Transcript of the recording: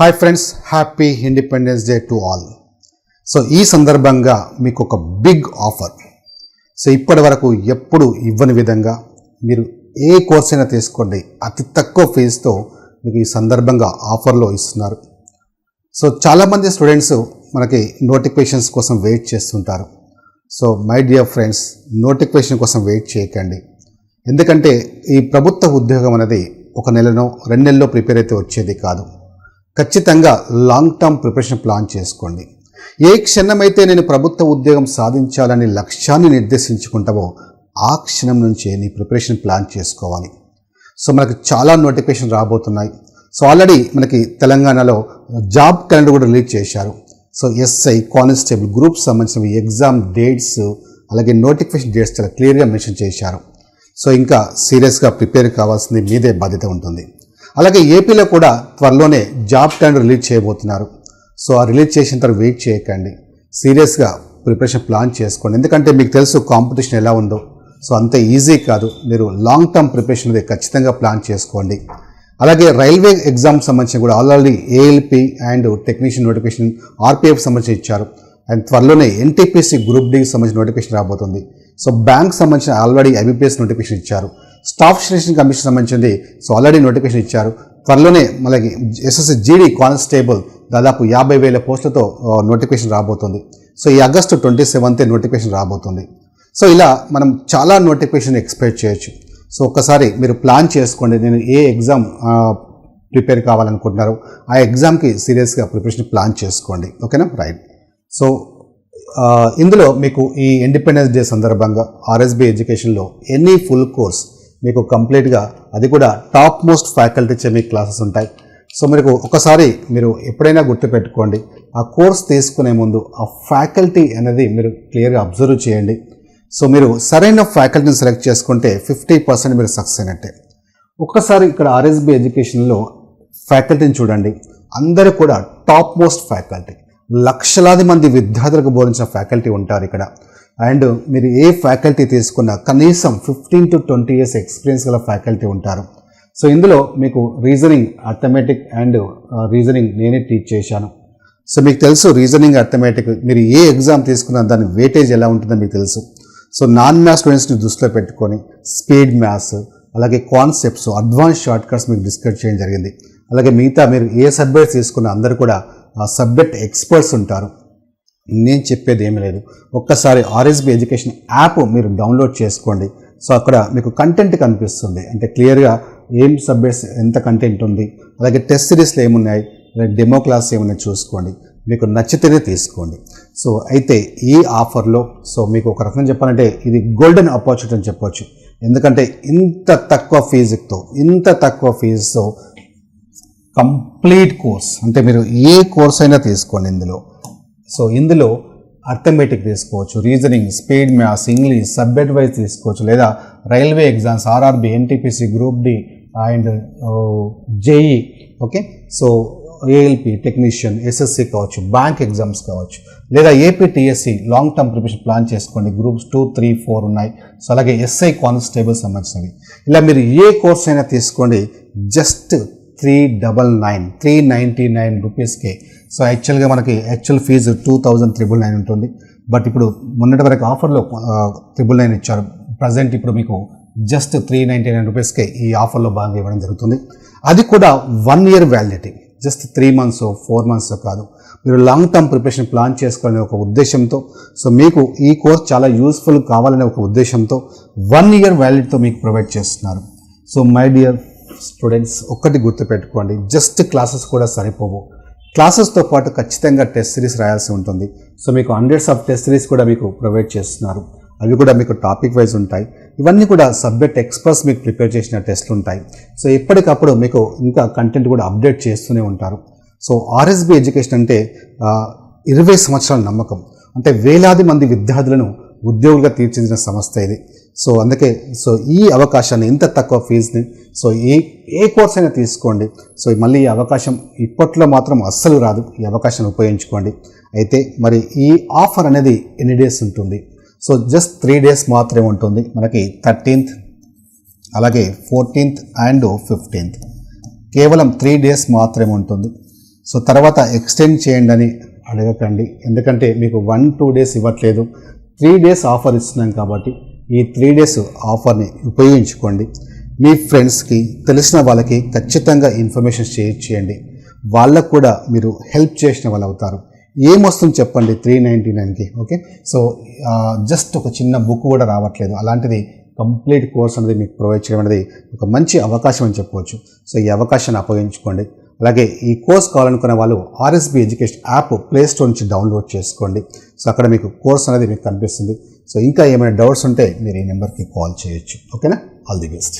Hi friends happy independence day to all so ఈ సందర్భంగా మీకు ఒక బిగ్ ఆఫర్ సో ఇప్పటి వరకు ఎప్పుడు ఇవ్వని విధంగా మీరు ఏ కోర్స్ అయినా తీసుకోండి. అతి తక్కువ ఫీజుతో మీకు ఈ సందర్భంగా ఆఫర్లో ఇస్తున్నారు. సో చాలామంది స్టూడెంట్స్ మనకి నోటిఫికేషన్స్ కోసం వెయిట్ చేస్తుంటారు. So my dear friends notification కోసం వెయిట్ చేయకండి. ఎందుకంటే ఈ ప్రభుత్వ ఉద్యోగం అనేది ఒక నెలలో రెండు నెలలో ప్రిపేర్ అయితే వచ్చేది కాదు. ఖచ్చితంగా లాంగ్ టర్మ్ ప్రిపరేషన్ ప్లాన్ చేసుకోండి. ఏ క్షణమైతే నేను ప్రభుత్వ ఉద్యోగం సాధించాలని లక్ష్యాన్ని నిర్దేశించుకుంటావో ఆ క్షణం నుంచే నీ ప్రిపరేషన్ ప్లాన్ చేసుకోవాలి. సో మనకు చాలా నోటిఫికేషన్ రాబోతున్నాయి. సో ఆల్రెడీ మనకి తెలంగాణలో జాబ్ క్యాలెండర్ కూడా రిలీజ్ చేశారు. సో ఎస్ఐ కానిస్టేబుల్ గ్రూప్ సంబంధించిన ఎగ్జామ్ డేట్స్ అలాగే నోటిఫికేషన్ డేట్స్ చాలా క్లియర్గా మెన్షన్ చేశారు. సో ఇంకా సీరియస్గా ప్రిపేర్ కావాల్సింది మీదే బాధ్యత ఉంటుంది. అలాగే ఏపీలో కూడా త్వరలోనే జాబ్ క్యాలెండర్ రిలీజ్ చేయబోతున్నారు. సో ఆ రిలీజ్ చేసిన తర్వాత వెయిట్ చేయకండి. సీరియస్గా ప్రిపరేషన్ ప్లాన్ చేసుకోండి. ఎందుకంటే మీకు తెలుసు కాంపిటీషన్ ఎలా ఉందో. సో అంత ఈజీ కాదు. మీరు లాంగ్ టర్మ్ ప్రిపరేషన్ అనేది ఖచ్చితంగా ప్లాన్ చేసుకోండి. అలాగే రైల్వే ఎగ్జామ్ సంబంధించి కూడా already ALP and technician notification RPF సంబంధించి ఇచ్చారు. అండ్ త్వరలోనే ఎన్టీపీసీ గ్రూప్ డికి సంబంధించిన నోటిఫికేషన్ రాబోతుంది. సో బ్యాంక్ సంబంధించిన ఆల్రెడీ ఐబీపీఎస్ నోటిఫికేషన్ ఇచ్చారు. స్టాఫ్ సెలక్షన్ కమిషన్ సంబంధించింది. సో ఆల్రెడీ నోటిఫికేషన్ ఇచ్చారు. త్వరలోనే మనకి ఎస్ఎస్సి జీడీ కానిస్టేబుల్ దాదాపు యాభై వేల పోస్టులతో నోటిఫికేషన్ రాబోతుంది. సో ఈ ఆగస్టు ట్వంటీ సెవెంతే నోటిఫికేషన్ రాబోతుంది. సో ఇలా మనం చాలా నోటిఫికేషన్ ఎక్స్పెక్ట్ చేయొచ్చు. సో ఒక్కసారి మీరు ప్లాన్ చేసుకోండి. నేను ఏ ఎగ్జామ్ ప్రిపేర్ కావాలనుకుంటున్నారో ఆ ఎగ్జామ్కి సీరియస్గా ప్రిపరేషన్ ప్లాన్ చేసుకోండి. ఓకేనా? రైట్. సో ఇందులో మీకు ఈ ఇండిపెండెన్స్ డే సందర్భంగా ఆర్ఎస్బి ఎడ్యుకేషన్లో ఎనీ ఫుల్ కోర్స్ మీకు కంప్లీట్గా అది కూడా టాప్ మోస్ట్ ఫ్యాకల్టీచే మీకు క్లాసెస్ ఉంటాయి. సో మీకు ఒకసారి మీరు ఎప్పుడైనా గుర్తుపెట్టుకోండి ఆ కోర్స్ తీసుకునే ముందు ఆ ఫ్యాకల్టీ అనేది మీరు క్లియర్గా అబ్జర్వ్ చేయండి. సో మీరు సరైన ఫ్యాకల్టీని సెలెక్ట్ చేసుకుంటే ఫిఫ్టీ పర్సెంట్ మీరు సక్సెస్ అయినట్టే. ఒక్కసారి ఇక్కడ ఆర్ఎస్బి ఎడ్యుకేషన్లో ఫ్యాకల్టీని చూడండి. అందరూ కూడా టాప్ మోస్ట్ ఫ్యాకల్టీ లక్షలాది మంది విద్యార్థులకు బోధించిన ఫ్యాకల్టీ ఉంటారు ఇక్కడ. అండ్ మీరు ఏ ఫ్యాకల్టీ తీసుకున్నా కనీసం fifteen to twenty years experience గల ఫ్యాకల్టీ ఉంటారు. సో ఇందులో మీకు రీజనింగ్ అథమెటిక్ అండ్ రీజనింగ్ నేనే టీచ్ చేశాను. సో మీకు తెలుసు రీజనింగ్ అథమెటిక్ మీరు ఏ ఎగ్జామ్ తీసుకున్నా దాని వెయిటేజ్ ఎలా ఉంటుందో మీకు తెలుసు. సో నాన్ మ్యాథ్స్ స్టూడెంట్స్ని దృష్టిలో పెట్టుకొని స్పీడ్ మ్యాథ్స్ అలాగే కాన్సెప్ట్స్ అడ్వాన్స్ షార్ట్ కట్స్ మీకు డిస్కస్ చేయడం జరిగింది. అలాగే మిగతా మీరు ఏ సబ్జెక్ట్ తీసుకున్న అందరూ కూడా ఆ సబ్జెక్ట్ ఎక్స్పర్ట్స్ ఉంటారు. నేను చెప్పేది ఏమీ లేదు. ఒక్కసారి ఆర్ఎస్బి ఎడ్యుకేషన్ యాప్ మీరు డౌన్లోడ్ చేసుకోండి. సో అక్కడ మీకు కంటెంట్ కనిపిస్తుంది. అంటే క్లియర్గా ఏం సబ్జెక్ట్స్ ఎంత కంటెంట్ ఉంది. అలాగే టెస్ట్ సిరీస్లు ఏమున్నాయి. అలాగే డెమో క్లాస్ ఏమున్నాయి చూసుకోండి. మీకు నచ్చితేనే తీసుకోండి. సో అయితే ఈ ఆఫర్లో సో మీకు ఒక రకంగా చెప్పాలంటే ఇది గోల్డెన్ ఆపర్చునిటీ అని చెప్పొచ్చు. ఎందుకంటే ఇంత తక్కువ ఫీజుతో ఇంత తక్కువ ఫీజుతో కంప్లీట్ కోర్స్ అంటే మీరు ఏ కోర్స్ అయినా తీసుకోండి ఇందులో. సో ఇందులో అర్థమెటిక్ తీసుకోవచ్చు reasoning speed maths English subject wise తీసుకోవచ్చు లేదా railway exams RRB NTPC group D and JE okay so ALP technician SSC కావచ్చు బ్యాంక్ ఎగ్జామ్స్ కావచ్చు లేదా APTSC long term preparation plan చేసుకోండి గ్రూప్స్ టూ త్రీ ఫోర్ ఉన్నాయి. So అలాగే SI constable సంబంధించినవి. ఇలా మీరు ఏ కోర్స్ అయినా తీసుకోండి just three double nine three ninety nine రూపీస్కే సో యాక్చువల్గా మనకి actual fee two thousand triple nine ఉంటుంది. బట్ ఇప్పుడు మొన్నటి వరకు ఆఫర్లో త్రిబుల్ నైన్ ఇచ్చారు. ప్రజెంట్ ఇప్పుడు మీకు జస్ట్ త్రీ నైంటీ నైన్ రూపీస్కే ఈ ఆఫర్లో భాగంగా ఇవ్వడం జరుగుతుంది. అది కూడా one year validity just three months four months కాదు. మీరు లాంగ్ టర్మ్ ప్రిపరేషన్ ప్లాన్ చేసుకోవాలనే ఒక ఉద్దేశంతో సో మీకు ఈ కోర్స్ చాలా యూస్ఫుల్ కావాలనే ఒక ఉద్దేశంతో వన్ ఇయర్ వ్యాలిడిటీతో మీకు ప్రొవైడ్ చేస్తున్నారు. సో మై డియర్ స్టూడెంట్స్ ఒక్కటి గుర్తుపెట్టుకోండి. జస్ట్ క్లాసెస్ కూడా సరిపోవు. క్లాసెస్తో పాటు ఖచ్చితంగా టెస్ట్ సిరీస్ రాయాల్సి ఉంటుంది. సో మీకు హండ్రెడ్స్ ఆఫ్ టెస్ట్ సిరీస్ కూడా మీకు ప్రొవైడ్ చేస్తున్నారు. అవి కూడా మీకు టాపిక్ వైజ్ ఉంటాయి. ఇవన్నీ కూడా సబ్జెక్ట్ ఎక్స్పర్ట్స్ మీకు ప్రిపేర్ చేసిన టెస్ట్లు ఉంటాయి. సో ఎప్పటికప్పుడు మీకు ఇంకా కంటెంట్ కూడా అప్డేట్ చేస్తూనే ఉంటారు. సో ఆర్ఎస్బి ఎడ్యుకేషన్ అంటే ఇరవై సంవత్సరాల నమ్మకం. అంటే వేలాది మంది విద్యార్థులను ఉద్యోగులుగా తీర్చిదిన సంస్థ ఇది. సో అందుకే సో ఈ అవకాశాన్ని ఇంత తక్కువ ఫీజుని సో ఏ ఏ కోర్స్ అయినా తీసుకోండి. సో మళ్ళీ ఈ అవకాశం ఇప్పట్లో మాత్రం అస్సలు రాదు. ఈ అవకాశాన్ని ఉపయోగించుకోండి. అయితే మరి ఈ ఆఫర్ అనేది ఎన్ని డేస్ ఉంటుంది? సో జస్ట్ త్రీ డేస్ మాత్రమే ఉంటుంది. మనకి థర్టీన్త్ అలాగే ఫోర్టీన్త్ అండ్ ఫిఫ్టీన్త్. కేవలం త్రీ డేస్ మాత్రమే ఉంటుంది. సో తర్వాత ఎక్స్టెండ్ చేయండి అని అడగకండి. ఎందుకంటే మీకు వన్ టూ డేస్ ఇవ్వట్లేదు. త్రీ డేస్ ఆఫర్ ఇస్తున్నాం కాబట్టి ఈ త్రీ డేస్ ఆఫర్ని ఉపయోగించుకోండి. మీ ఫ్రెండ్స్కి తెలిసిన వాళ్ళకి ఖచ్చితంగా ఇన్ఫర్మేషన్ షేర్ చేయండి. వాళ్ళకు కూడా మీరు హెల్ప్ చేసిన వాళ్ళు అవుతారు. ఏమొస్తుంది చెప్పండి త్రీ నైంటీ నైన్కి ఓకే సో జస్ట్ ఒక చిన్న బుక్ కూడా రావట్లేదు. అలాంటిది కంప్లీట్ కోర్స్ అనేది మీకు ప్రొవైడ్ చేయడం అనేది ఒక మంచి అవకాశం అని చెప్పవచ్చు. సో ఈ అవకాశాన్ని ఉపయోగించుకోండి అలాగే ఈ కోర్స్ కావాలనుకునే వాళ్ళు RSB education app play store నుంచి డౌన్లోడ్ చేసుకోండి. సో అక్కడ మీకు కోర్స్ అనేది మీకు కనిపిస్తుంది. సో ఇంకా ఏమైనా డౌట్స్ ఉంటే మీరు ఈ నెంబర్కి కాల్ చేయొచ్చు. ఓకేనా ఆల్ ది బెస్ట్